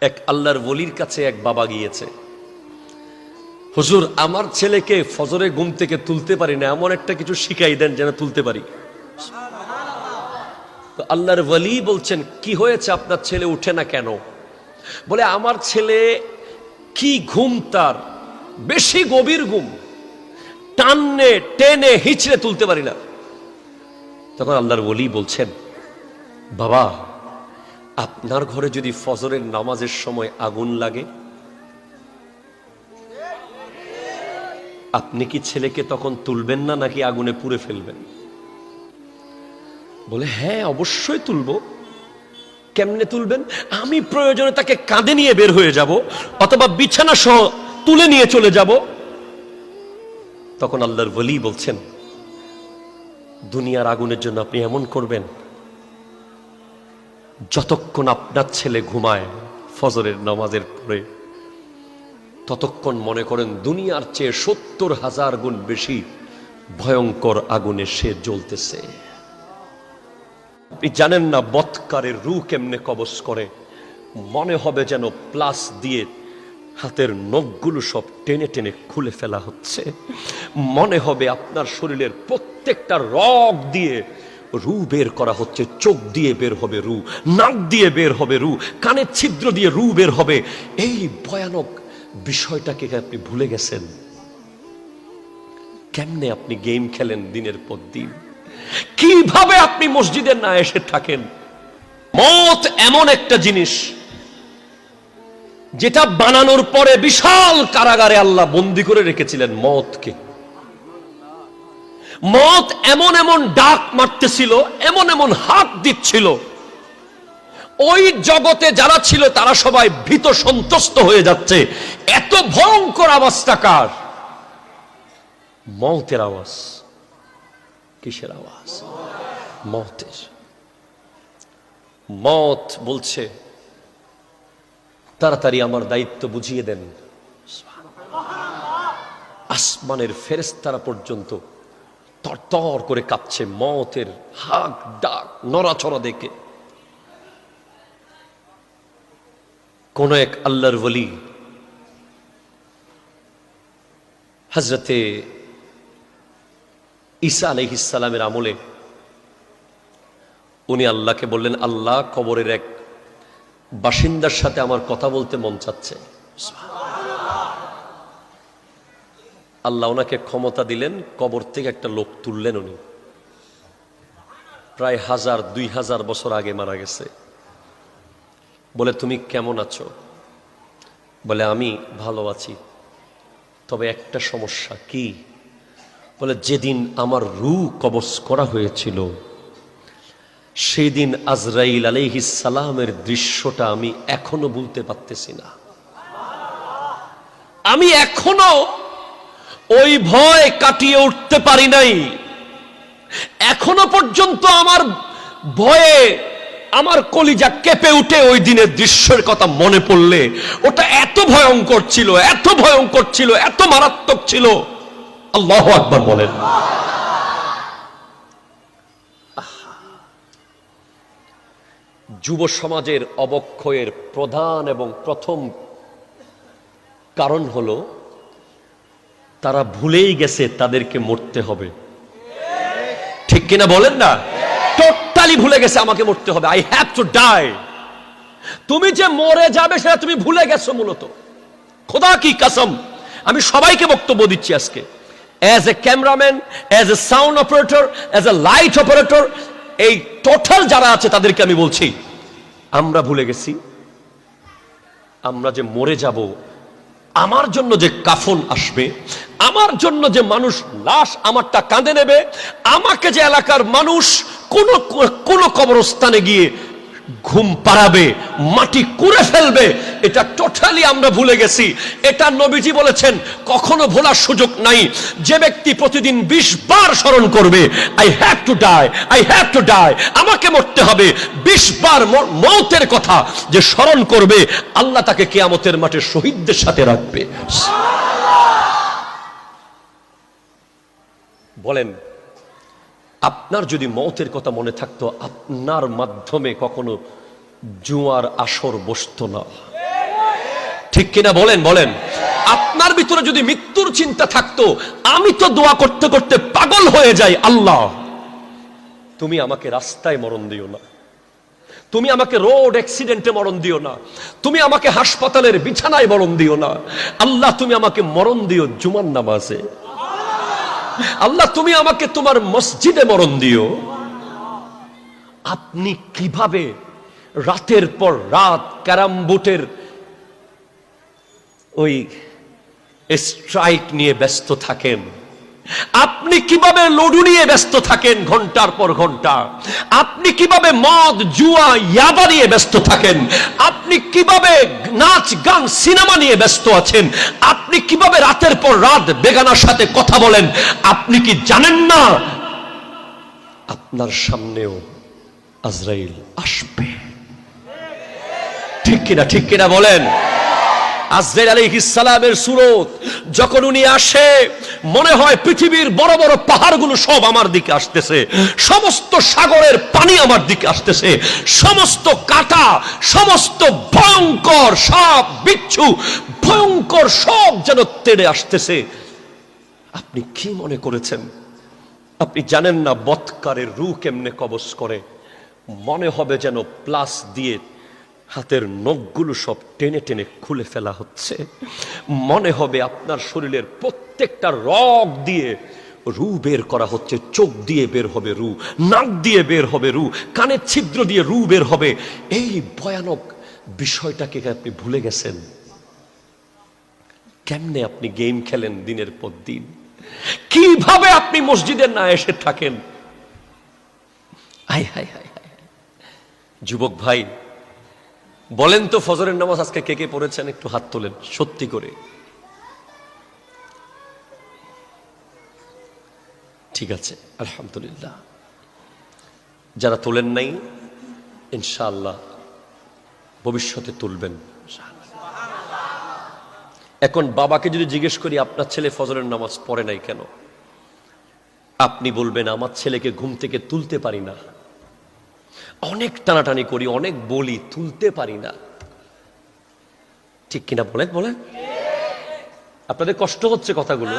এক আল্লাহর বলির কাছে এক বাবা গিয়েছে। হুজুর, আমার ছেলেকে ফজরে ঘুম থেকে তুলতে পারি না, এমন একটা কিছু শিখাই দেন যেন তুলতে পারি। আল্লাহর ওয়ালি বলছেন, কি হয়েছে আপনার ছেলে উঠে না কেন? বলে, আমার ছেলে কি ঘুম তার? বেশি গভীর ঘুম। টাননে, টেনে, হিচড়ে তুলতে পারি না। তখন আল্লাহর ওলি বলছেন, বাবা আপনার ঘরে যদি ফজরের নামাজের সময় আগুন লাগে? আপনি কি ছেলেকে তখন তুলবেন না নাকি আগুনে পুড়ে ফেলবেন? বলে হ্যাঁ অবশ্যই তুলবো। কেমনে তুলবেন? আমি প্রয়োজনে তাকে কাঁধে নিয়ে বের হয়ে যাব অথবা বিছানা সহ তুলে নিয়ে চলে যাব। তখন আল্লাহর বলি বলছেন, দুনিয়ার আগুনের জন্য আপনি এমন করবেন যতক্ষণ আপনার ছেলে ঘুমায় ফজরের নামাজের পরে, ততক্ষণ মনে করেন দুনিয়ার চেয়ে সত্তর হাজার গুণ বেশি ভয়ঙ্কর আগুনে সে জ্বলতেছে। আপনি জানেন না বৎকারের রু কেমনে কবচ করে? মনে হবে যেন প্লাস দিয়ে হাতের নখগুলো সব টেনে টেনে খুলে ফেলা হচ্ছে। মনে হবে আপনার শরীরের প্রত্যেকটা রগ দিয়ে রু বের করা হচ্ছে, চোখ দিয়ে বের হবে রু, নাক দিয়ে বের হবে রু, কানের ছিদ্র দিয়ে রু বের হবে। এই ভয়ানক বিষয়টাকে আপনি ভুলে গেছেন? কেমনে আপনি গেম খেলেন দিনের পর দিন? কীভাবে আপনি মসজিদের না এসে থাকেন? মত এমন একটা জিনিস যেটা বানানোর পরে বিশাল কারাগারে আল্লাহ বন্দি করে রেখেছিলেন মতকে। মত এমন এমন ডাক মারতেছিল, এমন এমন হাত দিচ্ছিল। ওই জগতে যারা ছিল, তারা সবাই ভীত সন্তুষ্ট হয়ে যাচ্ছে। এত ভয়ঙ্কর আওয়াজটা কার? মতের আওয়াজ। কিসের আওয়াজ? মতের। মত বলছে, তাড়াতাড়ি আমার দায়িত্ব বুঝিয়ে দেন। আসমানের ফেরেস্তারা পর্যন্ত তরতর করে কাঁপছে মতের হাক ডাক, নড়াচড়া দেখে। কোন এক আল্লাহর বলি হজরতে ঈসা আলহিসালামের আমলে উনি আল্লাহকে বললেন, আল্লাহ কবরের এক বাসিন্দার সাথে আমার কথা বলতে মন চাচ্ছে। আল্লাহ ওনাকে ক্ষমতা দিলেন, কবর থেকে একটা লোক তুললেন উনি। প্রায় হাজার, দুই হাজার বছর আগে মারা গেছে। বলে, তুমি কেমন আছো? বলে, আমি ভালো আছি। তবে একটা সমস্যা কি? বলে, যেদিন আমার রু কবচ করা হয়েছিল সেই দিন আজরাইল সালামের দৃশ্যটা আমি এখনও বলতে পারতেছি না। আমি এখনও ওই ভয় কাটিয়ে উঠতে পারি নাই। এখনও পর্যন্ত আমার ভয়ে আমার কলিজা কেঁপে উঠে ওই দিনের দৃশ্যের কথা মনে পড়লে। ওটা এত ভয়ঙ্কর ছিল, এত ভয়ঙ্কর ছিল, এত মারাত্মক ছিল। আল্লাহ আকবর বলেন। যুব সমাজের অবক্ষয়ের প্রধান এবং প্রথম কারণ হলো তারা ভুলেই গেছে তাদেরকে মরতে হবে। ঠিক কিনা বলেন না? টোটালি ভুলে গেছে আমাকে মরতে হবে। আই হ্যাভ টু ডাই তুমি যে মরে যাবে সেটা তুমি ভুলে গেছো মূলত। খোদা কি কাসম। আমি সবাইকে বক্তব্য দিচ্ছি আজকে। As a cameraman as a sound operator as a light operator এই টোটাল যারা আছে তাদেরকে আমি বলছি, আমরা ভুলে গেছি। আমরা যে মরে যাব, আমার জন্য যে কাফন আসবে আমার জন্য যে মানুষ লাশ আমারটা কাঁদে নেবে, আমাকে যে এলাকার মানুষ কোন কোন কবরস্থানে গিয়ে ঘুম পাড়াবে, মাটি কুড়ে ফেলবে, এটা টোটালি আমরা ভুলে গেছি। এটা নবীজি বলেছেন, কখনো ভোলার সুযোগ নাই। যে ব্যক্তি প্রতিদিন বিশ বার স্মরণ করবে I have to die I have to die আমাকে মরতে হবে। বিশ বার মৌতের কথা যে স্মরণ করবে, আল্লাহ তাকে কেয়ামতের মাঠে শহীদদের সাথে রাখবে। বলেন, আপনার যদি মৌতের কথা মনে থাকতো, আপনার মাধ্যমে কখনো জুয়ার আসর বসতো না। ঠিক কিনা বলেন বলেন। আপনার ভিতরে যদি মৃত্যুর চিন্তা থাকতো, আমি তো দোয়া করতে করতে পাগল হয়ে যাই, আল্লাহ। তুমি আমাকে রাস্তায় মরণ দিও না। তুমি আমাকে রোড অ্যাক্সিডেন্টে মরণ দিও না। তুমি আমাকে হাসপাতালের বিছানায় মরণ দিও না। আল্লাহ, তুমি আমাকে মরণ দিও জুমার নামাজে। আল্লাহ, তুমি আমাকে তোমার মসজিদে মরণ দিও। আপনি কীভাবে রাতের পর রাত ক্যারাম বোটের ওই স্ট্রাইক নিয়ে ব্যস্ত থাকেন? আপনি কীভাবে লডু নিয়ে ব্যস্ত থাকেন ঘণ্টার পর ঘণ্টা? আপনি কীভাবে মদ, জুয়া, ইয়াবা নিয়ে ব্যস্ত থাকেন? আপনি কীভাবে নাচ, গান, সিনেমা নিয়ে ব্যস্ত আছেন? আপনি কীভাবে রাতের পর রাত বেগানার সাথে কথা বলেন? আপনি কি জানেন না? আপনার সামনেও আজরাইল আসবে। ঠিক কিনা ঠিক কিনা বলেন? আজরাইল আলাইহিস সালামের সুরত, যখন উনি আসে, মনে হয় পৃথিবীর বড় বড় পাহাড়গুলো সব আমার দিকে আসতেছে, সমস্ত সাগরের পানি আমার দিকে আসতেছে, সমস্ত কাটা, সমস্ত ভয়ঙ্কর, সব বিচ্ছু, ভয়ঙ্কর সব যেন তেড়ে আসতেছে। আপনি কি মনে করেছেন? আপনি জানেন না বৎকারের রু কেমনে কবজ করে? মনে হবে যেন প্লাস দিয়ে হাতের নখগুলো সব টেনে টেনে খুলে ফেলা হচ্ছে। মনে হবে আপনার শরীরের প্রত্যেকটা রগ দিয়ে রু বের করা হচ্ছে। চোখ দিয়ে বের হবে রু, নাক দিয়ে বের হবে রু, কানের ছিদ্র দিয়ে রু বের হবে। এই ভয়ানক বিষয়টাকে আপনি ভুলে গেছেন? কেমনে আপনি গেম খেলেন দিনের পর দিন? কীভাবে আপনি মসজিদে না এসে থাকেন? আই হাই হাই হাই যুবক ভাই বলেন তো ফজরের নামাজ আজকে কে কে পড়েছেন? একটু হাত তোলেন, সত্যি করে। ঠিক আছে, আলহামদুলিল্লাহ। যারা তোলেন নাই, ইনশাআল্লাহ ভবিষ্যতে তুলবেন। এখন বাবাকে যদি জিজ্ঞেস করি, আপনার ছেলে ফজরের নামাজ পড়ে নাই কেন? আপনি বলবেন, আমার ছেলেকে ঘুম থেকে তুলতে পারি না। অনেক টানাটানি করি, অনেক বলি, তুলতে পারি না। ঠিক কিনা বলেন বলেন? আপনাদের কষ্ট হচ্ছে কথাগুলো।